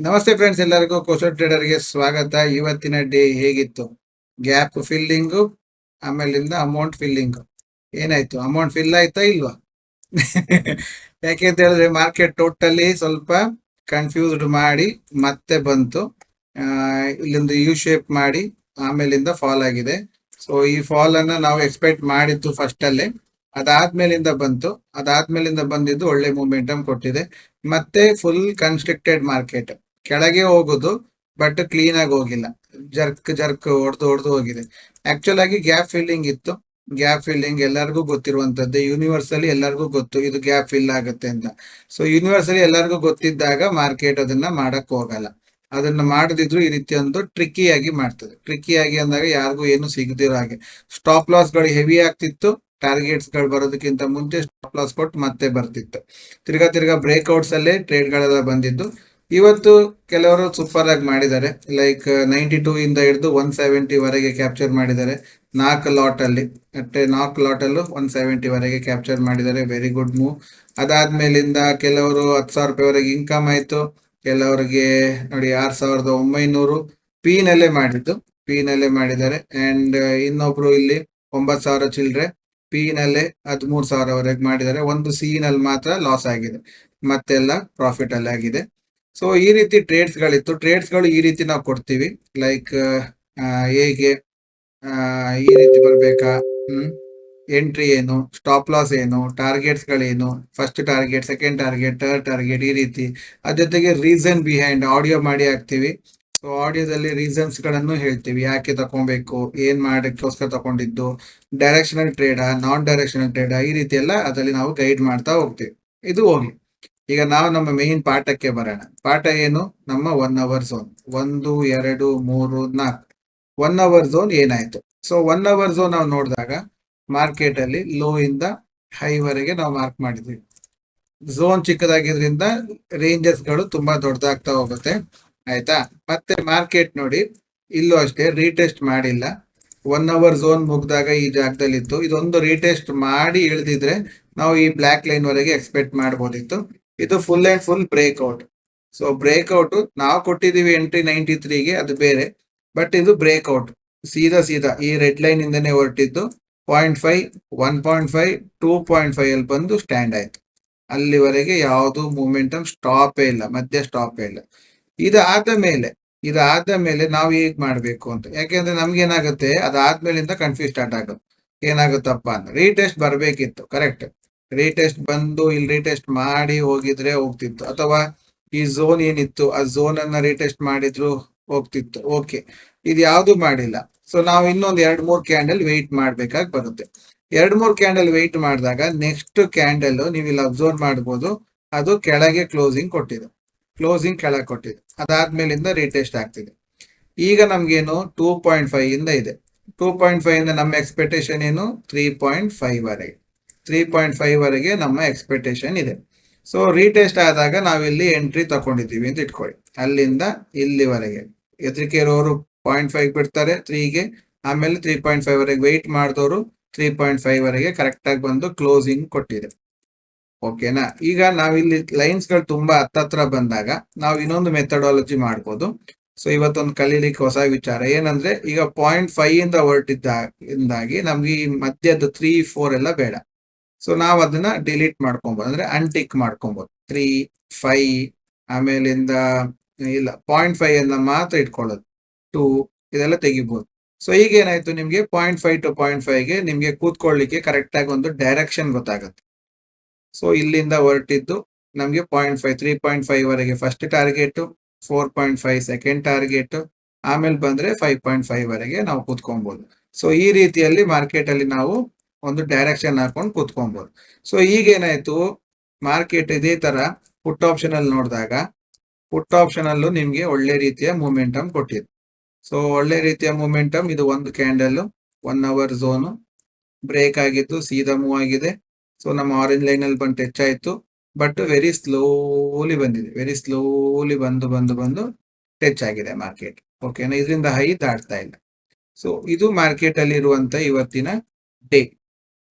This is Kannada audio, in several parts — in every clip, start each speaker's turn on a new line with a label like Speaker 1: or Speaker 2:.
Speaker 1: ನಮಸ್ತೆ ಫ್ರೆಂಡ್ಸ್ ಎಲ್ಲರಿಗೂ ಕೋಶಲ್ ಟ್ರೇಡರ್ಗೆ ಸ್ವಾಗತ. ಇವತ್ತಿನ ಡೇ ಹೇಗಿತ್ತು? ಗ್ಯಾಪ್ ಫಿಲ್ಲಿಂಗು ಆಮೇಲಿಂದ ಅಮೌಂಟ್ ಫಿಲ್ಲಿಂಗು ಏನಾಯ್ತು? ಅಮೌಂಟ್ ಫಿಲ್ ಆಯ್ತಾ ಇಲ್ವಾ? ಯಾಕೆ ಅಂತ ಹೇಳಿದ್ರೆ ಮಾರ್ಕೆಟ್ ಟೋಟಲಿ ಸ್ವಲ್ಪ ಕನ್ಫ್ಯೂಸ್ಡ್ ಮಾಡಿ ಮತ್ತೆ ಬಂತು. ಇಲ್ಲಿಂದ ಯು ಶೇಪ್ ಮಾಡಿ ಆಮೇಲಿಂದ ಫಾಲ್ ಆಗಿದೆ. ಸೊ ಈ ಫಾಲ್ ಅನ್ನ ನಾವು ಎಕ್ಸ್ಪೆಕ್ಟ್ ಮಾಡಿತ್ತು ಫಸ್ಟ್ ಅಲ್ಲೇ. ಅದಾದ್ಮೇಲಿಂದ ಬಂತು. ಅದಾದ್ಮೇಲಿಂದ ಬಂದಿದ್ದು ಒಳ್ಳೆ ಮೂಮೆಂಟಮ್ ಕೊಟ್ಟಿದೆ. ಮತ್ತೆ ಫುಲ್ ಕನ್ಸ್ಟ್ರಕ್ಟೆಡ್ ಮಾರ್ಕೆಟ್ ಕೆಳಗೆ ಹೋಗುದು ಬಟ್ ಕ್ಲೀನ್ ಆಗಿ ಹೋಗಿಲ್ಲ. ಜರ್ಕ್ ಜರ್ಕ್ ಹೊಡೆದು ಹೊಡೆದು ಹೋಗಿದೆ. ಆಕ್ಚುಲ್ ಆಗಿ ಗ್ಯಾಪ್ ಫಿಲ್ಲಿಂಗ್ ಇತ್ತು. ಗ್ಯಾಪ್ ಫಿಲ್ಲಿಂಗ್ ಎಲ್ಲರಿಗೂ ಗೊತ್ತಿರುವಂತದ್ದು. ಯೂನಿವರ್ಸಲಿ ಎಲ್ಲರಿಗೂ ಗೊತ್ತು ಇದು ಗ್ಯಾಪ್ ಫಿಲ್ ಆಗುತ್ತೆ ಅಂತ. ಸೊ ಯೂನಿವರ್ಸಲಿ ಎಲ್ಲರಿಗೂ ಗೊತ್ತಿದ್ದಾಗ ಮಾರ್ಕೆಟ್ ಅದನ್ನ ಮಾಡಕ್ ಹೋಗಲ್ಲ. ಅದನ್ನ ಮಾಡದಿದ್ರು ಈ ರೀತಿ ಒಂದು ಟ್ರಿಕ್ಕಿ ಆಗಿ ಮಾಡ್ತದೆ. ಟ್ರಿಕ್ಕಿ ಆಗಿ ಅಂದಾಗ ಯಾರಿಗೂ ಏನು ಸಿಗದಿರೋ ಹಾಗೆ. ಸ್ಟಾಪ್ ಲಾಸ್ಗಳು ಹೆವಿ ಆಗ್ತಿತ್ತು. ಟಾರ್ಗೆಟ್ಸ್ಗಳು ಬರೋದಕ್ಕಿಂತ ಮುಂಚೆ ಸ್ಟಾಪ್ ಲಾಸ್ ಕೊಟ್ಟು ಮತ್ತೆ ಬರ್ತಿತ್ತು. ತಿರ್ಗಾ ತಿರ್ಗಾ ಬ್ರೇಕ್ಔಟ್ಸ್ ಅಲ್ಲೇ ಟ್ರೇಡ್ ಗಳೆಲ್ಲ ಬಂದಿದ್ದು. ಇವತ್ತು ಕೆಲವರು ಸೂಪರ್ ಆಗಿ ಮಾಡಿದ್ದಾರೆ. ಲೈಕ್ ನೈಂಟಿ ಟೂ ಇಂದ ಹಿಡಿದು ಒನ್ ಸೆವೆಂಟಿ ವರೆಗೆ ಕ್ಯಾಪ್ಚರ್ ಮಾಡಿದ್ದಾರೆ. ನಾಲ್ಕು ಲಾಟ್ ಅಲ್ಲಿ. ಅಟ್ಟೆ ನಾಲ್ಕು ಲಾಟ್ ಅಲ್ಲೂ ಒನ್ ಸೆವೆಂಟಿ ವರೆಗೆ ಕ್ಯಾಪ್ಚರ್ ಮಾಡಿದ್ದಾರೆ. ವೆರಿ ಗುಡ್ ಮೂವ್ ಅದಾದ್ಮೇಲಿಂದ ಕೆಲವರು ಹತ್ತು ಸಾವಿರ ರೂಪಾಯಿ ವರೆಗೆ ಇನ್ಕಮ್ ಆಯ್ತು. ಕೆಲವರಿಗೆ ನೋಡಿ ಆರ್ ಸಾವಿರದ ಒಂಬೈನೂರು ಪಿನಲ್ಲೇ ಮಾಡಿದ್ದು. ಪಿನಲ್ಲೇ ಮಾಡಿದ್ದಾರೆ. ಅಂಡ್ ಇನ್ನೊಬ್ರು ಇಲ್ಲಿ ಒಂಬತ್ತು ಸಾವಿರ ಚಿಲ್ಲರೆ ಪಿನಲ್ಲೇ ಹದಿಮೂರು ಸಾವಿರವರೆಗೆ ಮಾಡಿದ್ದಾರೆ. ಒಂದು ಸಿ ನಲ್ಲಿ ಮಾತ್ರ ಲಾಸ್ ಆಗಿದೆ. ಮತ್ತೆಲ್ಲ ಪ್ರಾಫಿಟ್ ಅಲ್ಲಿ ಆಗಿದೆ ಸೊ ಈ ರೀತಿ ಟ್ರೇಡ್ಸ್ ಗಳಿತ್ತು. ಟ್ರೇಡ್ಸ್ಗಳು ಈ ರೀತಿ ನಾವು ಕೊಡ್ತೀವಿ. ಲೈಕ್ ಹೇಗೆ ಈ ರೀತಿ ಬರ್ಬೇಕಾ? ಹ್ಮ್. ಎಂಟ್ರಿ ಏನು ಸ್ಟಾಪ್ ಲಾಸ್ ಏನು targets ಗಳೇನು first target second target third target ಈ ರೀತಿ. ಅದ್ರ ಜೊತೆಗೆ ರೀಸನ್ ಬಿಹೈಂಡ್ ಆಡಿಯೋ ಮಾಡಿ ಹಾಕ್ತಿವಿ. ಸೊ ಆಡಿಯೋದಲ್ಲಿ ರೀಸನ್ಸ್ಗಳನ್ನು ಹೇಳ್ತೀವಿ. ಯಾಕೆ ತಗೊಬೇಕು ಏನ್ ಮಾಡಕ್ಕೋಸ್ಕರ ತಗೊಂಡಿದ್ದು ಡೈರೆಕ್ಷನಲ್ ಟ್ರೇಡಾ ನಾನ್ ಡೈರೆಕ್ಷನಲ್ ಟ್ರೇಡಾ ಈ ರೀತಿ ಎಲ್ಲ ಅದರಲ್ಲಿ ನಾವು ಗೈಡ್ ಮಾಡ್ತಾ ಹೋಗ್ತೀವಿ. ಇದು ಹೋಗ್ಲಿ ಈಗ ನಾವು ನಮ್ಮ ಮೇನ್ ಪಾಠಕ್ಕೆ ಬರೋಣ. ಪಾಠ ಏನು? ನಮ್ಮ ಒನ್ ಅವರ್ ಝೋನ್ ಒಂದು, ಎರಡು, ಮೂರು, ನಾಲ್ಕು. ಒನ್ ಅವರ್ ಝೋನ್ ಏನಾಯ್ತು? ಸೊ ಒನ್ ಅವರ್ ಝೋನ್ ನಾವು ನೋಡಿದಾಗ ಮಾರ್ಕೆಟ್ ಅಲ್ಲಿ ಲೋ ಇಂದ ಹೈ ವರೆಗೆ ನಾವು ಮಾರ್ಕ್ ಮಾಡಿದ್ವಿ. ಝೋನ್ ಚಿಕ್ಕದಾಗಿದ್ರಿಂದ ರೇಂಜಸ್ಗಳು ತುಂಬಾ ದೊಡ್ಡದಾಗ್ತಾ ಹೋಗುತ್ತೆ. ಆಯ್ತಾ? ಮತ್ತೆ ಮಾರ್ಕೆಟ್ ನೋಡಿ, ಇಲ್ಲೂ ಅಷ್ಟೇ ರೀಟೆಸ್ಟ್ ಮಾಡಿಲ್ಲ. ಒನ್ ಅವರ್ ಝೋನ್ ಮುಗ್ದಾಗ ಈ ಜಾಗದಲ್ಲಿ ಇತ್ತು ಇದೊಂದು ರೀಟೆಸ್ಟ್ ಮಾಡಿ ಇಳಿದಿದ್ರೆ ನಾವು ಈ ಬ್ಲಾಕ್ ಲೈನ್ ವರೆಗೆ ಎಕ್ಸ್ಪೆಕ್ಟ್ ಮಾಡಬಹುದಿತ್ತು ಇದು full and full breakout so breakout ನಾವು ಕೊಟ್ಟಿದ್ದೀವಿ ಎಂಟ್ರಿ ನೈಂಟಿ ತ್ರೀಗೆ ಅದು ಬೇರೆ. ಬಟ್ ಇದು ಬ್ರೇಕ್ಔಟ್ ಸೀದಾ ಸೀದಾ, ಈ ರೆಡ್ ಲೈನ್ ಇಂದನೇ ಹೊರಟಿದ್ದು point five one point five two point five ಅಲ್ಲಿ ಬಂದು ಸ್ಟ್ಯಾಂಡ್ ಆಯ್ತು. ಅಲ್ಲಿವರೆಗೆ ಯಾವುದು ಮೂಮೆಂಟಮ್ ಸ್ಟಾಪೇ ಇಲ್ಲ, ಮಧ್ಯ ಸ್ಟಾಪೇ ಇಲ್ಲ. ಇದಾದ ಮೇಲೆ ಇದಾದ ಮೇಲೆ ನಾವು ಹೇಗ್ ಮಾಡಬೇಕು ಅಂತ. ಯಾಕೆಂದ್ರೆ ನಮ್ಗೆ ಏನಾಗುತ್ತೆ ಅದಾದ್ಮೇಲಿಂದ ಕನ್ಫ್ಯೂಸ್ ಸ್ಟಾರ್ಟ್ ಆಗುತ್ತೆ ಏನಾಗುತ್ತಪ್ಪ ಅಂತ ರೀಟೆಸ್ಟ್ ಬರಬೇಕಿತ್ತು ಕರೆಕ್ಟ್ ರೀಟೆಸ್ಟ್ ಬಂದು ಇಲ್ಲಿ ರೀಟೆಸ್ಟ್ ಮಾಡಿ ಹೋಗಿದ್ರೆ ಹೋಗ್ತಿತ್ತು. ಅಥವಾ ಈ ಝೋನ್ ಏನಿತ್ತು, ಆ ಝೋನ್ ಅನ್ನ ರೀಟೆಸ್ಟ್ ಮಾಡಿದ್ರು ಹೋಗ್ತಿತ್ತು. ಓಕೆ ಇದು ಯಾವುದು ಮಾಡಿಲ್ಲ. ಸೊ ನಾವು ಇನ್ನೊಂದು ಎರಡ್ ಮೂರ್ ಕ್ಯಾಂಡಲ್ ವೆಯ್ಟ್ ಮಾಡ್ಬೇಕಾಗಿ ಬರುತ್ತೆ. ಎರಡ್ ಮೂರ್ ಕ್ಯಾಂಡಲ್ ವೆಯ್ಟ್ ಮಾಡಿದಾಗ ನೆಕ್ಸ್ಟ್ ಕ್ಯಾಂಡಲ್ ನೀವು ಇಲ್ಲಿ ಅಬ್ಸರ್ವ್ ಮಾಡ್ಬೋದು. ಅದು ಕೆಳಗೆ ಕ್ಲೋಸಿಂಗ್ ಕೊಟ್ಟಿದೆ. ಕ್ಲೋಸಿಂಗ್ ಕೆಳಗೆ ಕೊಟ್ಟಿದೆ. ಅದಾದ್ಮೇಲಿಂದ ರೀಟೆಸ್ಟ್ ಆಗ್ತಿದೆ. ಈಗ ನಮ್ಗೇನು ಟೂ ಪಾಯಿಂಟ್ ಫೈವ್ ಇಂದ ಇದೆ. ಟೂ ಪಾಯಿಂಟ್ ಫೈವ್ ಇಂದ ನಮ್ಮ ಎಕ್ಸ್ಪೆಕ್ಟೇಷನ್ ಏನು? ತ್ರೀ ಪಾಯಿಂಟ್ ಫೈವ್ ವರೆಗೆ. ತ್ರೀ ಪಾಯಿಂಟ್ ಫೈವ್ ವರೆಗೆ ನಮ್ಮ ಎಕ್ಸ್ಪೆಕ್ಟೇಷನ್ ಇದೆ. ಸೊ ರೀಟೆಸ್ಟ್ ಆದಾಗ ನಾವಿಲ್ಲಿ ಎಂಟ್ರಿ ತಗೊಂಡಿದ್ದೀವಿ ಅಂತ ಇಟ್ಕೊಳ್ಳಿ. ಅಲ್ಲಿಂದ ಇಲ್ಲಿವರೆಗೆ. ಎದ್ರಿಕೆ ಇರೋರು ಪಾಯಿಂಟ್ ಫೈವ್ ಬಿಡ್ತಾರೆ ತ್ರೀಗೆ ಆಮೇಲೆ ತ್ರೀ ಪಾಯಿಂಟ್ ಫೈವ್ ವರೆಗೆ ವೆಯ್ಟ್ ಮಾಡಿದವರು ತ್ರೀ ಪಾಯಿಂಟ್ ಫೈವ್ ವರೆಗೆ ಕರೆಕ್ಟಾಗಿ ಬಂದು ಕ್ಲೋಸಿಂಗ್ ಕೊಟ್ಟಿದೆ. ಓಕೆನಾ ಈಗ ನಾವಿಲ್ಲಿ ಲೈನ್ಸ್ಗಳು ತುಂಬಾ ಹತ್ತತ್ರ ಬಂದಾಗ ನಾವು ಇನ್ನೊಂದು ಮೆಥಡಾಲಜಿ ಮಾಡ್ಬೋದು. ಸೊ ಇವತ್ತೊಂದು ಕಲೀಲಿಕ್ಕೆ ಹೊಸ ವಿಚಾರ. ಏನಂದ್ರೆ ಈಗ ಪಾಯಿಂಟ್ ಫೈವ್ ಇಂದ ಹೊರಟಿದ್ದಾಗಿ ನಮ್ಗೆ ಈ ಮಧ್ಯದ ತ್ರೀ ಫೋರ್ ಎಲ್ಲ ಬೇಡ. ಸೊ ನಾವು ಅದನ್ನ ಡಿಲೀಟ್ ಮಾಡ್ಕೊಬೋದು. ಅಂದ್ರೆ ಅನ್ಟಿಕ್ ಮಾಡ್ಕೊಬೋದು. ತ್ರೀ ಫೈ ಆಮೇಲಿಂದ, ಇಲ್ಲ ಪಾಯಿಂಟ್ ಫೈವ್ ಎಲ್ಲ ಮಾತ್ರ ಇಟ್ಕೊಳ್ಳೋದು. ಟೂ ಇದೆಲ್ಲ ತೆಗಿಬಹುದು ಸೊ ಈಗ ಏನಾಯ್ತು ನಿಮ್ಗೆ? ಪಾಯಿಂಟ್ ಫೈವ್ ಟು ಪಾಯಿಂಟ್ ಫೈವ್ಗೆ ನಿಮ್ಗೆ ಕೂತ್ಕೊಳ್ಳಿಕ್ಕೆ ಕರೆಕ್ಟ್ ಆಗಿ ಒಂದು ಡೈರೆಕ್ಷನ್ ಗೊತ್ತಾಗುತ್ತೆ. ಸೊ ಇಲ್ಲಿಂದ ಹೊರಟಿದ್ದು ನಮ್ಗೆ point five three point five ವರೆಗೆ first target four point five second target ಆಮೇಲೆ ಬಂದ್ರೆ ಫೈವ್ ಪಾಯಿಂಟ್ ಫೈವ್ ವರೆಗೆ ನಾವು ಕೂತ್ಕೊಬಹುದು ಸೊ ಈ ರೀತಿಯಲ್ಲಿ ಮಾರ್ಕೆಟ್ ಅಲ್ಲಿ ನಾವು ಒಂದು ಡೈರೆಕ್ಷನ್ ಹಾಕೊಂಡು ಕುತ್ಕೊಬೋದು. ಸೊ ಈಗ ಏನಾಯ್ತು? ಮಾರ್ಕೆಟ್ ಇದೇ ತರ ಪುಟ್ ಆಪ್ಷನ್ ಅಲ್ಲಿ ನೋಡಿದಾಗ ಪುಟ್ ಆಪ್ಷನ್ ಅಲ್ಲೂ ನಿಮ್ಗೆ ಒಳ್ಳೆ ರೀತಿಯ ಮೂಮೆಂಟಮ್ ಕೊಟ್ಟಿದೆ. ಸೊ ಒಳ್ಳೆ ರೀತಿಯ ಮೂಮೆಂಟಮ್ ಇದು ಒಂದು candle one hour zone break ಆಗಿದ್ದು ಸೀದಾ ಮೂವ್ ಆಗಿದೆ. ಸೊ ನಮ್ಮ ಆರೆಂಜ್ ಲೈನ್ ಅಲ್ಲಿ ಬಂದು ಟಚ್ ಆಯ್ತು. ಬಟ್ ವೆರಿ ಸ್ಲೋಲಿ ಬಂದಿದೆ. ವೆರಿ ಸ್ಲೋಲಿ ಬಂದು ಬಂದು ಬಂದು ಟಚ್ ಆಗಿದೆ ಮಾರ್ಕೆಟ್ ಓಕೆನಾ ಇದರಿಂದ ಹೈ ದಾಟ್ತಾ ಇಲ್ಲ. ಸೊ ಇದು ಮಾರ್ಕೆಟ್ ಅಲ್ಲಿ ಇರುವಂತ ಇವತ್ತಿನ ಡೇ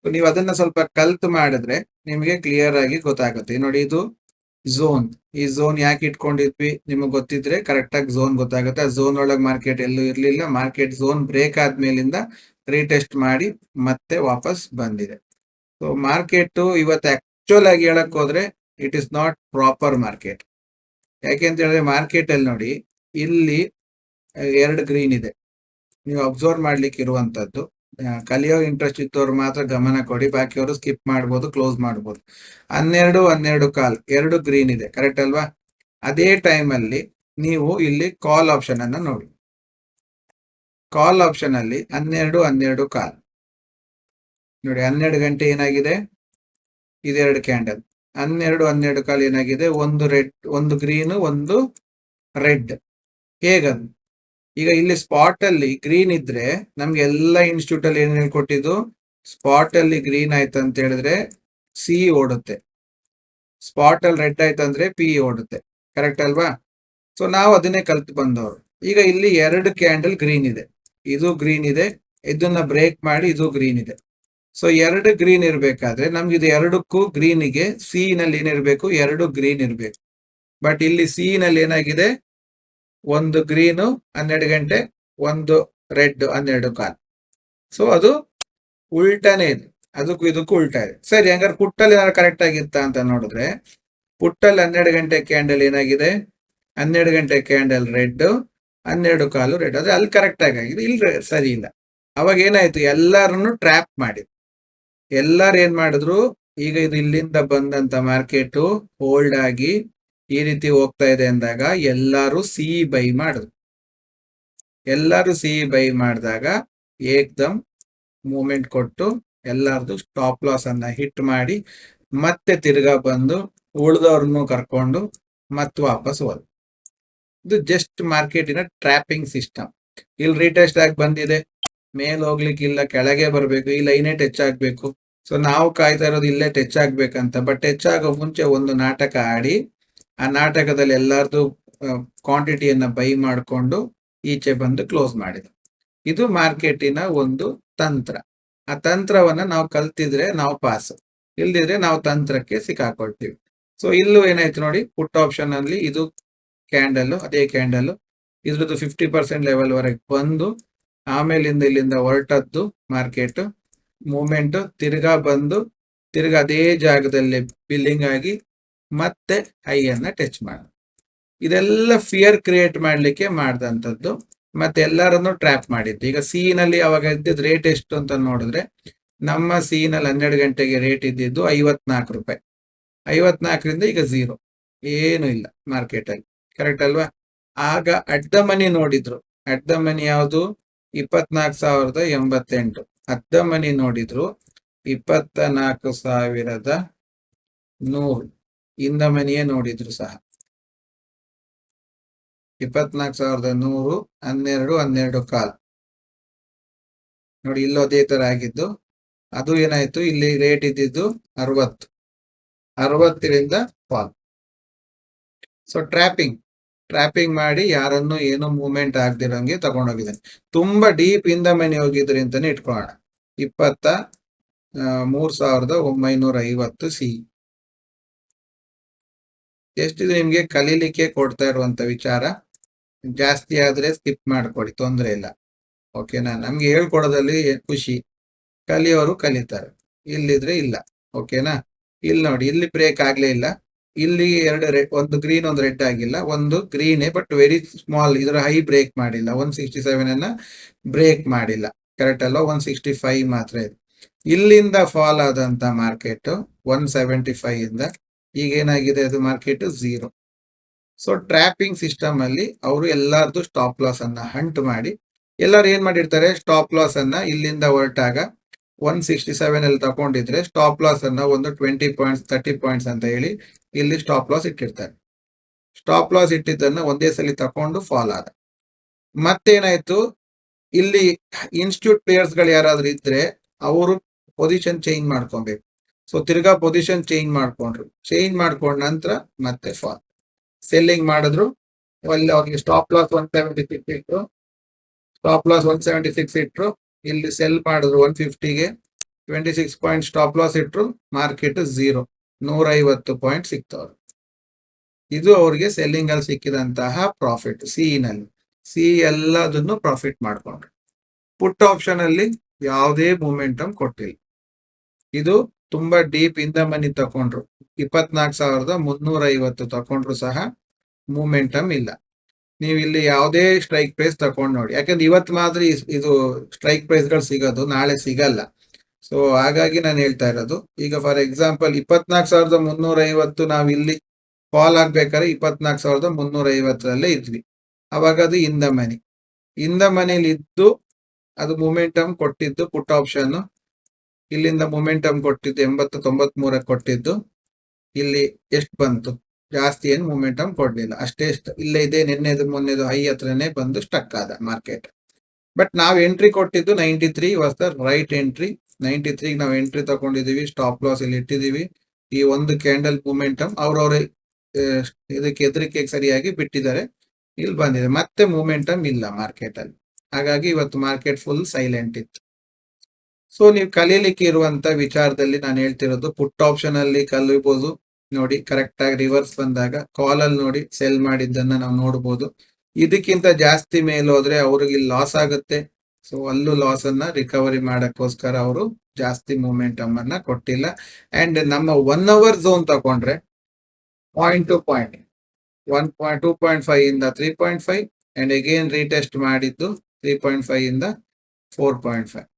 Speaker 1: ನೀವು ಅದನ್ನ ಸ್ವಲ್ಪ ಕಲ್ತು ಮಾಡಿದ್ರೆ ನಿಮಗೆ ಕ್ಲಿಯರ್ ಆಗಿ ಗೊತ್ತಾಗುತ್ತೆ. ನೋಡಿ ಇದು ಝೋನ್ ಈ ಝೋನ್ ಯಾಕೆ ಇಟ್ಕೊಂಡಿದ್ವಿ? ನಿಮಗೆ ಗೊತ್ತಿದ್ರೆ ಕರೆಕ್ಟ್ ಆಗಿ ಝೋನ್ ಗೊತ್ತಾಗುತ್ತೆ. ಆ ಝೋನ್ ಒಳಗೆ ಮಾರ್ಕೆಟ್ ಎಲ್ಲೂ ಇರಲಿಲ್ಲ. ಮಾರ್ಕೆಟ್ ಝೋನ್ ಬ್ರೇಕ್ ಆದ್ಮೇಲಿಂದ ರೀಟೆಸ್ಟ್ ಮಾಡಿ ಮತ್ತೆ ವಾಪಸ್ ಬಂದಿದೆ. ಸೊ ಮಾರ್ಕೆಟ್ ಇವತ್ತು ಆಕ್ಚುಲ್ ಆಗಿ ಹೇಳಕ್ ಹೋದ್ರೆ it is not proper market ಯಾಕೆ ಅಂತ ಹೇಳಿದ್ರೆ ಮಾರ್ಕೆಟ್ ಅಲ್ಲಿ ನೋಡಿ ಇಲ್ಲಿ ಎರಡು ಗ್ರೀನ್ ಇದೆ. ನೀವು ಅಬ್ಸರ್ವ್ ಮಾಡ್ಲಿಕ್ಕೆ ಇರುವಂತದ್ದು. ಕಲಿಯೋ ಇಂಟ್ರೆಸ್ಟ್ ಇದ್ದವ್ರು ಮಾತ್ರ ಗಮನ ಕೊಡಿ ಬಾಕಿಯವರು ಸ್ಕಿಪ್ ಮಾಡ್ಬೋದು ಕ್ಲೋಸ್ ಮಾಡ್ಬೋದು. ಹನ್ನೆರಡು ಹನ್ನೆರಡು ಕಾಲ್, ಎರಡು ಗ್ರೀನ್ ಇದೆ ಕರೆಕ್ಟ್ ಅಲ್ವಾ? ಅದೇ ಟೈಮ್ ಅಲ್ಲಿ ನೀವು ಇಲ್ಲಿ ಕಾಲ್ ಆಪ್ಷನ್ ಅನ್ನ ನೋಡಿ. ಕಾಲ್ ಆಪ್ಷನ್ ಅಲ್ಲಿ ಹನ್ನೆರಡು ಹನ್ನೆರಡು ಕಾಲ್. ನೋಡಿ, ಹನ್ನೆರಡು ಗಂಟೆ ಏನಾಗಿದೆ? ಇದೆರಡು ಕ್ಯಾಂಡಲ್ ಹನ್ನೆರಡು ಹನ್ನೆರಡು ಕಾಲ್ ಏನಾಗಿದೆ? ಒಂದು ರೆಡ್ ಒಂದು ಗ್ರೀನ್ ಒಂದು ರೆಡ್ ಹೇಗದು? ಈಗ ಇಲ್ಲಿ ಸ್ಪಾಟ್ ಅಲ್ಲಿ ಗ್ರೀನ್ ಇದ್ರೆ ನಮ್ಗೆ ಎಲ್ಲ ಇನ್ಸ್ಟಿಟ್ಯೂಟ್ ಅಲ್ಲಿ ಏನ್ ಹೇಳ್ಕೊಟ್ಟಿದ್ದು? ಸ್ಪಾಟ್ ಅಲ್ಲಿ ಗ್ರೀನ್ ಆಯ್ತು ಅಂತ ಹೇಳಿದ್ರೆ ಸಿ ಓಡುತ್ತೆ. ಸ್ಪಾಟ್ ಅಲ್ಲಿ ರೆಡ್ ಆಯ್ತು ಅಂದ್ರೆ ಪಿ ಓಡುತ್ತೆ. ಕರೆಕ್ಟ್ ಅಲ್ವಾ? ಸೊ ನಾವು ಅದನ್ನೇ ಕಲ್ತು ಬಂದವರು. ಈಗ ಇಲ್ಲಿ ಎರಡು ಕ್ಯಾಂಡಲ್ ಗ್ರೀನ್ ಇದೆ. ಇದು ಗ್ರೀನ್ ಇದೆ. ಇದನ್ನ ಬ್ರೇಕ್ ಮಾಡಿ ಇದು ಗ್ರೀನ್ ಇದೆ. ಸೊ ಎರಡು ಗ್ರೀನ್ ಇರಬೇಕಾದ್ರೆ ನಮ್ಗೆ ಇದು ಎರಡಕ್ಕೂ ಗ್ರೀನಿಗೆ ಸಿ ನಲ್ಲಿ ಏನಿರಬೇಕು? ಎರಡು ಗ್ರೀನ್ ಇರಬೇಕು. ಬಟ್ ಇಲ್ಲಿ ಸಿ ನಲ್ಲಿ ಏನಾಗಿದೆ? ಒಂದು ಗ್ರೀನು ಹನ್ನೆರಡು ಗಂಟೆ, ಒಂದು ರೆಡ್ ಹನ್ನೆರಡು ಕಾಲ್. ಸೊ ಅದು ಉಲ್ಟಾನೇ ಇದೆ. ಅದಕ್ಕೂ ಇದಕ್ಕೂ ಉಲ್ಟಾ ಇದೆ. ಸರಿ, ಹಂಗಾರೆ ಪುಟ್ಟಲ್ಲಿ ಏನಾದ್ರು ಕರೆಕ್ಟ್ ಆಗಿತ್ತ ಅಂತ ನೋಡಿದ್ರೆ, ಪುಟ್ಟಲ್ಲಿ ಹನ್ನೆರಡು ಗಂಟೆ ಕ್ಯಾಂಡಲ್ ಏನಾಗಿದೆ? ಹನ್ನೆರಡು ಗಂಟೆ ಕ್ಯಾಂಡಲ್ ರೆಡ್, ಹನ್ನೆರಡು ಕಾಲು ರೆಡ್. ಆದ್ರೆ ಅಲ್ಲಿ ಕರೆಕ್ಟ್ ಆಗಿದೆ. ಇಲ್ಲ ಸರಿ ಇಲ್ಲ. ಅವಾಗ ಏನಾಯ್ತು? ಎಲ್ಲರನ್ನು ಟ್ರ್ಯಾಪ್ ಮಾಡಿ ಎಲ್ಲಾರು ಏನ್ ಮಾಡಿದ್ರು? ಈಗ ಇದು ಇಲ್ಲಿಂದ ಬಂದಂತ ಮಾರ್ಕೆಟ್ ಹೋಲ್ಡ್ ಆಗಿ ಈ ರೀತಿ ಹೋಗ್ತಾ ಇದೆ ಅಂದಾಗ ಎಲ್ಲರೂ ಸಿ ಬೈ ಮಾಡಿದ್ರು ಎಲ್ಲರೂ ಸಿ ಬೈ ಮಾಡಿದಾಗ ಏಕ್ದಮ್ ಮೂಮೆಂಟ್ ಕೊಟ್ಟು ಎಲ್ಲಾರ್ದು ಸ್ಟಾಪ್ ಲಾಸ್ ಅನ್ನ ಹಿಟ್ ಮಾಡಿ ಮತ್ತೆ ತಿರ್ಗಾ ಬಂದು ಉಳಿದವ್ರನ್ನು ಕರ್ಕೊಂಡು ಮತ್ತೆ ವಾಪಸ್ ಹೋದ್. ಇದು ಜಸ್ಟ್ ಮಾರ್ಕೆಟಿನ ಟ್ರ್ಯಾಪಿಂಗ್ ಸಿಸ್ಟಮ್ ಇಲ್ಲಿ ರೀಟೆಸ್ಟ್ ಆಗಿ ಬಂದಿದೆ. ಮೇಲ್ ಹೋಗ್ಲಿಕ್ಕಿಲ್ಲ ಕೆಳಗೆ ಬರಬೇಕು ಈ ಲೈನೇ ಟಚ್ ಆಗ್ಬೇಕು. ಸೊ ನಾವು ಕಾಯ್ತಾ ಇರೋದು ಇಲ್ಲೇ ಟಚ್ ಆಗ್ಬೇಕಂತ ಬಟ್ ಟಚ್ ಆಗೋ ಮುಂಚೆ ಒಂದು ನಾಟಕ ಆಡಿ ಆ ನಾಟಕದಲ್ಲಿ ಎಲ್ಲರದು ಕ್ವಾಂಟಿಟಿಯನ್ನ ಬೈ ಮಾಡಿಕೊಂಡು ಈಚೆ ಬಂದು ಕ್ಲೋಸ್ ಮಾಡಿದ ಇದು ಮಾರ್ಕೆಟಿನ ಒಂದು ತಂತ್ರ. ಆ ತಂತ್ರವನ್ನ ನಾವು ಕಲ್ತಿದ್ರೆ ನಾವು ಪಾಸ್ ಇಲ್ದಿದ್ರೆ ನಾವು ತಂತ್ರಕ್ಕೆ ಸಿಕ್ಕಾಕೊಳ್ತೀವಿ. ಸೊ ಇಲ್ಲೂ ಏನಾಯ್ತು ನೋಡಿ ಪುಟ್ ಆಪ್ಷನ್ ಅಲ್ಲಿ ಇದು ಕ್ಯಾಂಡಲ್ ಅದೇ ಕ್ಯಾಂಡಲ್ ಇದ್ರದ್ದು ಫಿಫ್ಟಿ ಪರ್ಸೆಂಟ್ ಲೆವೆಲ್ ವರೆಗೆ ಬಂದು, ಆಮೇಲಿಂದ ಇಲ್ಲಿಂದ ಹೊರಟದ್ದು ಮಾರ್ಕೆಟ್ ಮೂಮೆಂಟ್ ತಿರ್ಗಾ ಬಂದು, ತಿರ್ಗಾ ಅದೇ ಜಾಗದಲ್ಲಿ ಬಿಲ್ಲಿಂಗ್ ಆಗಿ ಮತ್ತೆ ಹೈಯನ್ನ ಟಚ್ ಮಾಡ. ಇದೆಲ್ಲ ಫಿಯರ್ ಕ್ರಿಯೇಟ್ ಮಾಡ್ಲಿಕ್ಕೆ ಮಾಡಿದಂಥದ್ದು. ಮತ್ತೆ ಎಲ್ಲರನ್ನು ಟ್ರ್ಯಾಪ್ ಮಾಡಿದ್ದು. ಈಗ ಸಿ ನಲ್ಲಿ ಅವಾಗ ಇದ್ದಿದ್ದು ರೇಟ್ ಎಷ್ಟು ಅಂತ ನೋಡಿದ್ರೆ, ನಮ್ಮ ಸಿ ನಲ್ಲಿ ಹನ್ನೆರಡು ಗಂಟೆಗೆ ರೇಟ್ ಇದ್ದಿದ್ದು ಐವತ್ನಾಲ್ಕು ರೂಪಾಯಿ. ಐವತ್ನಾಲ್ಕರಿಂದ ಈಗ ಝೀರೋ ಏನು ಇಲ್ಲ ಮಾರ್ಕೆಟಲ್ಲಿ ಕರೆಕ್ಟ್ ಅಲ್ವಾ? ಆಗ ಅಟ್ ದ ಮನಿ ನೋಡಿದ್ರು. ಅಟ್ ದ ಮನಿ ಯಾವುದು? ಇಪ್ಪತ್ನಾಲ್ಕು ಸಾವಿರದ ಎಂಬತ್ತೆಂಟು. ಅಟ್ ದ ಮನಿ ನೋಡಿದ್ರು. ಇಪ್ಪತ್ತ ನಾಲ್ಕು ಸಾವಿರದ ನೂರು. ಇಂದ ಮನೆಯೇ ನೋಡಿದ್ರು ಸಹ. ಇಪ್ಪತ್ನಾಲ್ಕು ಸಾವಿರದ ನೂರು, ಹನ್ನೆರಡು ಹನ್ನೆರಡು ಕಾಲ್. ನೋಡಿ, ಇಲ್ಲೂ ಅದೇ ತರ ಆಗಿದ್ದು. ಅದು ಏನಾಯ್ತು? ಇಲ್ಲಿ ರೇಟ್ ಇದ್ದಿದ್ದು ಅರವತ್ತು. ಅರವತ್ತರಿಂದ ಫಾಲ್ ಸೊ ಟ್ರ್ಯಾಪಿಂಗ್ ಟ್ರ್ಯಾಪಿಂಗ್ ಮಾಡಿ ಯಾರನ್ನು ಏನು ಮೂವ್ಮೆಂಟ್ ಆಗದಿರೋಂಗೆ ತಗೊಂಡೋಗಿದ್ದಾನೆ ತುಂಬಾ ಡೀಪ್ ಇಂದ ಮನೆ ಹೋಗಿದ್ರಿ ಅಂತಾನೆ ಇಟ್ಕೊಳ್ಳೋಣ. ಇಪ್ಪತ್ತ ಮೂರ್ ಸಾವಿರದ ಒಂಬೈನೂರ ಐವತ್ತು ಸಿ ಎಷ್ಟಿದೆ ನಿಮ್ಗೆ ಕಲೀಲಿಕ್ಕೆ ಕೊಡ್ತಾ ಇರುವಂತ ವಿಚಾರ ಜಾಸ್ತಿ ಆದ್ರೆ ಸ್ಕಿಪ್ ಮಾಡ್ಕೊಡಿ, ತೊಂದ್ರೆ ಇಲ್ಲ. ಓಕೆನಾ ನಮ್ಗೆ ಹೇಳ್ಕೊಡೋದಲ್ಲಿ ಖುಷಿ. ಕಲಿಯೋರು ಕಲಿತಾರೆ. ಇಲ್ಲಿದ್ರೆ ಇಲ್ಲ. ಓಕೆನಾ ಇಲ್ಲಿ ನೋಡಿ, ಇಲ್ಲಿ ಬ್ರೇಕ್ ಆಗ್ಲೇ ಇಲ್ಲ. ಇಲ್ಲಿ ಎರಡು ರೆಡ್ ಒಂದು ಗ್ರೀನ್ ಒಂದು ರೆಡ್ ಆಗಿಲ್ಲ. ಒಂದು ಗ್ರೀನೇ ಬಟ್ ವೆರಿ ಸ್ಮಾಲ್ ಇದರ ಹೈ ಬ್ರೇಕ್ ಮಾಡಿಲ್ಲ. ಒನ್ ಸಿಕ್ಸ್ಟಿ ಸೆವೆನ್ ಅನ್ನ ಬ್ರೇಕ್ ಮಾಡಿಲ್ಲ. ಕರೆಕ್ಟ್ ಅಲ್ಲ ಒನ್ ಸಿಕ್ಸ್ಟಿ ಫೈವ್ ಮಾತ್ರ ಇದೆ. ಇಲ್ಲಿಂದ ಫಾಲ್ ಆದಂತ ಮಾರ್ಕೆಟ್ ಒನ್ ಸೆವೆಂಟಿ ಫೈವ್ ಇಂದ ಈಗ ಏನಾಗಿದೆ ಅದು market zero so trapping system ಅಲ್ಲಿ ಅವರು ಎಲ್ಲಾರ್ದು ಸ್ಟಾಪ್ ಲಾಸ್ ಅನ್ನ ಹಂಟ್ ಮಾಡಿ, ಎಲ್ಲರೂ ಏನ್ ಮಾಡಿರ್ತಾರೆ? ಸ್ಟಾಪ್ ಲಾಸ್ ಅನ್ನ ಇಲ್ಲಿಂದ ಹೊರಟಾಗ ಒನ್ ಸಿಕ್ಸ್ಟಿ ಸೆವೆನ್ ಅಲ್ಲಿ ತಗೊಂಡಿದ್ರೆ ಸ್ಟಾಪ್ ಲಾಸ್ ಅನ್ನ ಒಂದು ಟ್ವೆಂಟಿ ಪಾಯಿಂಟ್ಸ್ ತರ್ಟಿ ಪಾಯಿಂಟ್ಸ್ ಅಂತ ಹೇಳಿ ಇಲ್ಲಿ ಸ್ಟಾಪ್ ಲಾಸ್ ಇಟ್ಟಿರ್ತಾರೆ. ಸ್ಟಾಪ್ ಲಾಸ್ ಇಟ್ಟಿದ್ದನ್ನ ಒಂದೇ ಸಲ ತಕೊಂಡು ಫಾಲ್ ಆದ. ಮತ್ತೇನಾಯ್ತು? ಇಲ್ಲಿ ಇನ್ಸ್ಟಿಟ್ಯೂಟ್ ಪ್ಲೇಯರ್ಸ್ಗಳು ಯಾರಾದ್ರೂ ಇದ್ರೆ ಅವರು ಪೊಸಿಷನ್ ಚೇಂಜ್ ಮಾಡ್ಕೊಬೇಕು. ಸೊ ತಿರ್ಗಾ ಪೊಸಿಷನ್ ಚೇಂಜ್ ಮಾಡ್ಕೊಂಡ್ರು. ಚೇಂಜ್ ಮಾಡ್ಕೊಂಡ ನಂತರ ಮತ್ತೆ ಫಾಲ್ ಸೆಲ್ಲಿಂಗ್ ಮಾಡಿದ್ರು. ಅಲ್ಲಿ ಅವ್ರಿಗೆ stop loss one seventy six ಇಟ್ರು. Stop loss one seventy six ಇಟ್ರು. ಇಲ್ಲಿ ಸೆಲ್ ಮಾಡಿದ್ರು one ಫಿಫ್ಟಿಗೆ twenty six point stop loss ಇಟ್ರು. ಮಾರ್ಕೆಟ್ ಝೀರೋ ನೂರೈವತ್ತು ಪಾಯಿಂಟ್ ಸಿಕ್ತವ್ರು. ಇದು ಅವ್ರಿಗೆ ಸೆಲ್ಲಿಂಗ್ ಅಲ್ಲಿ ಸಿಕ್ಕಿದಂತಹ ಪ್ರಾಫಿಟ್ ಸಿ ನಲ್ಲಿ. ಸಿ ಎಲ್ಲದನ್ನು ಪ್ರಾಫಿಟ್ ಮಾಡ್ಕೊಂಡ್ರು. ಪುಟ್ ಆಪ್ಷನ್ ಅಲ್ಲಿ ಯಾವುದೇ ಮೂಮೆಂಟಮ್ ಕೊಟ್ಟಿಲ್ಲ. ಇದು ತುಂಬಾ ಡೀಪ್ ಇಂದ ಮನಿ ತಕೊಂಡ್ರು. ಇಪ್ಪತ್ನಾಲ್ಕು ಸಾವಿರದ ಮುನ್ನೂರ ಐವತ್ತು ತಕೊಂಡ್ರು ಸಹ ಮೂಮೆಂಟಮ್ ಇಲ್ಲ. ನೀವು ಇಲ್ಲಿ ಯಾವುದೇ ಸ್ಟ್ರೈಕ್ ಪ್ರೈಸ್ ತಕೊಂಡ್ ನೋಡಿ. ಯಾಕಂದ್ರೆ ಇವತ್ತು ಮಾತ್ರ ಇದು ಸ್ಟ್ರೈಕ್ ಪ್ರೈಸ್ಗಳು ಸಿಗೋದು, ನಾಳೆ ಸಿಗಲ್ಲ. ಸೊ ಹಾಗಾಗಿ ನಾನು ಹೇಳ್ತಾ ಇರೋದು, ಈಗ ಫಾರ್ ಎಕ್ಸಾಂಪಲ್ ಇಪ್ಪತ್ನಾಲ್ಕು ಸಾವಿರದ ಮುನ್ನೂರ ಐವತ್ತು ನಾವು ಇಲ್ಲಿ ಫಾಲ್ ಆಗ್ಬೇಕಾದ್ರೆ ಇಪ್ಪತ್ನಾಲ್ಕು ಸಾವಿರದ ಮುನ್ನೂರ ಐವತ್ತರಲ್ಲೇ ಇದ್ವಿ. ಅವಾಗ ಅದು ಇಂದ ಮನಿ. ಇಂದ ಮನೇಲಿ ಇದ್ದು ಅದು ಮೂಮೆಂಟಮ್ ಕೊಟ್ಟಿದ್ದು ಪುಟ್ ಆಪ್ಷನ್ ಇಲ್ಲಿಂದ ಮೊಮೆಂಟಮ್ ಕೊಟ್ಟಿದ್ದು ಎಂಬತ್ತು ತೊಂಬತ್ ಮೂರಕ್ಕೆ ಕೊಟ್ಟಿದ್ದು, ಇಲ್ಲಿ ಎಷ್ಟು ಬಂತು? ಜಾಸ್ತಿ ಏನು ಮೊಮೆಂಟಮ್ ಕೊಡಲಿಲ್ಲ. ಅಷ್ಟೇ ಇಲ್ಲೇ ಇದೆ, ನಿನ್ನೆದು, ಮೊನ್ನೆದು ಹೈ ಹತ್ರನೇ ಬಂದು ಸ್ಟಕ್ ಆದ ಮಾರ್ಕೆಟ್ ಬಟ್ ನಾವು ಎಂಟ್ರಿ ಕೊಟ್ಟಿದ್ದು ninety three was the right entry ninety three ನಾವು ಎಂಟ್ರಿ ತಗೊಂಡಿದ್ದೀವಿ ಸ್ಟಾಪ್ ಲಾಸ್ ಇಲ್ಲಿ ಇಟ್ಟಿದೀವಿ ಈ ಒಂದು ಕ್ಯಾಂಡಲ್ ಮೂಮೆಂಟಮ್ ಅವ್ರವ್ರ ಇದಕ್ಕೆ ಹೆದರಿಕೆಗೆ ಸರಿಯಾಗಿ ಬಿಟ್ಟಿದ್ದಾರೆ. ಇಲ್ಲಿ ಬಂದಿದೆ. ಮತ್ತೆ ಮೂಮೆಂಟಮ್ ಇಲ್ಲ ಮಾರ್ಕೆಟ್ ಅಲ್ಲಿ. ಹಾಗಾಗಿ ಇವತ್ತು ಮಾರ್ಕೆಟ್ ಫುಲ್ ಸೈಲೆಂಟ್ ಇತ್ತು. ಸೊ ನೀವು ಕಲೀಲಿಕ್ಕೆ ಇರುವಂತ ವಿಚಾರದಲ್ಲಿ ನಾನು ಹೇಳ್ತಿರೋದು ಪುಟ್ ಆಪ್ಷನ್ ಅಲ್ಲಿ ಕಲಿಬಹುದು ನೋಡಿ ಕರೆಕ್ಟ್ ಆಗಿ ರಿವರ್ಸ್ ಬಂದಾಗ ಕಾಲ್ ಅಲ್ಲಿ ನೋಡಿ ಸೆಲ್ ಮಾಡಿದ್ದನ್ನ ನಾವು ನೋಡಬಹುದು ಇದಕ್ಕಿಂತ ಜಾಸ್ತಿ ಮೇಲ್ ಹೋದ್ರೆ ಅವ್ರಿಗೆ ಲಾಸ್ ಆಗುತ್ತೆ. ಸೊ ಅಲ್ಲೂ ಲಾಸ್ ಅನ್ನ ರಿಕವರಿ ಮಾಡಕ್ಕೋಸ್ಕರ ಅವರು ಜಾಸ್ತಿ ಮೂಮೆಂಟಮ್ ಅನ್ನ ಕೊಟ್ಟಿಲ್ಲ. ಅಂಡ್ ನಮ್ಮ ಒನ್ ಅವರ್ ಝೋನ್ ತಗೊಂಡ್ರೆ point two point one point two point five ಇಂದ three point five and again retest ಮಾಡಿದ್ದು ತ್ರೀ ಪಾಯಿಂಟ್ ಫೈವ್ ಇಂದ ಫೋರ್ ಪಾಯಿಂಟ್ ಫೈವ್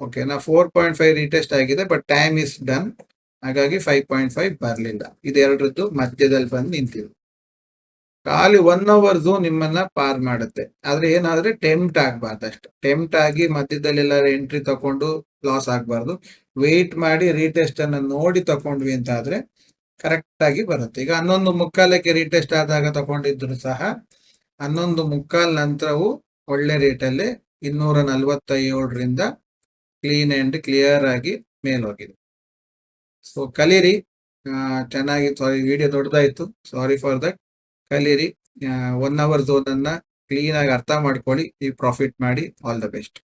Speaker 1: ಓಕೆ ನಾ ಫೋರ್ ಪಾಯಿಂಟ್ ಫೈವ್ ರೀಟೆಸ್ಟ್ ಆಗಿದೆ ಬಟ್ ಟೈಮ್ ಇಸ್ ಡನ್ ಹಾಗಾಗಿ ಫೈವ್ ಪಾಯಿಂಟ್ ಫೈವ್ ಬರಲಿಲ್ಲ. ಇದೆರಡರದ್ದು ಮಧ್ಯದಲ್ಲಿ ಬಂದು ನಿಂತಿದೆ. ಖಾಲಿ ಒನ್ ಅವರ್ದು ನಿಮ್ಮನ್ನ ಪಾರ್ ಮಾಡುತ್ತೆ. ಆದ್ರೆ ಏನಾದ್ರೆ ಟೆಂಪ್ಟ್ ಆಗಬಾರ್ದು ಅಷ್ಟು. ಟೆಂಪ್ಟ್ ಆಗಿ ಮಧ್ಯದಲ್ಲಿ ಎಲ್ಲಾರು ಎಂಟ್ರಿ ತಕೊಂಡು ಲಾಸ್ ಆಗಬಾರ್ದು. ವೆಯ್ಟ್ ಮಾಡಿ ರೀಟೆಸ್ಟ್ ಅನ್ನ ನೋಡಿ ತಕೊಂಡ್ವಿ ಅಂತ ಆದ್ರೆ ಕರೆಕ್ಟ್ ಆಗಿ ಬರುತ್ತೆ. ಈಗ ಹನ್ನೊಂದು ಮುಕ್ಕಾಲಕ್ಕೆ ರೀಟೆಸ್ಟ್ ಆದಾಗ ತಗೊಂಡಿದ್ರು ಸಹ ಹನ್ನೊಂದು ಮುಕ್ಕಾಲ್ ನಂತರವೂ ಒಳ್ಳೆ ರೇಟಲ್ಲಿ ಇನ್ನೂರ ನಲವತ್ತೇಳರಿಂದ ಕ್ಲೀನ್ ಅಂಡ್ ಕ್ಲಿಯರ್ ಆಗಿ ಮೇಲೋಗಿದೆ ಸೊ ಕಲೀರಿ. ಚೆನ್ನಾಗಿ ಸಾರಿ ವಿಡಿಯೋ ದೊಡ್ಡದಾಯಿತು. ಸಾರಿ ಫಾರ್ ದಟ್ ಕಲೀರಿ. ಒನ್ ಅವರ್ ಝೋನನ್ನು ಕ್ಲೀನಾಗಿ ಅರ್ಥ ಮಾಡ್ಕೊಳ್ಳಿ. ನೀವು ಪ್ರಾಫಿಟ್ ಮಾಡಿ ಆಲ್ ದ ಬೆಸ್ಟ್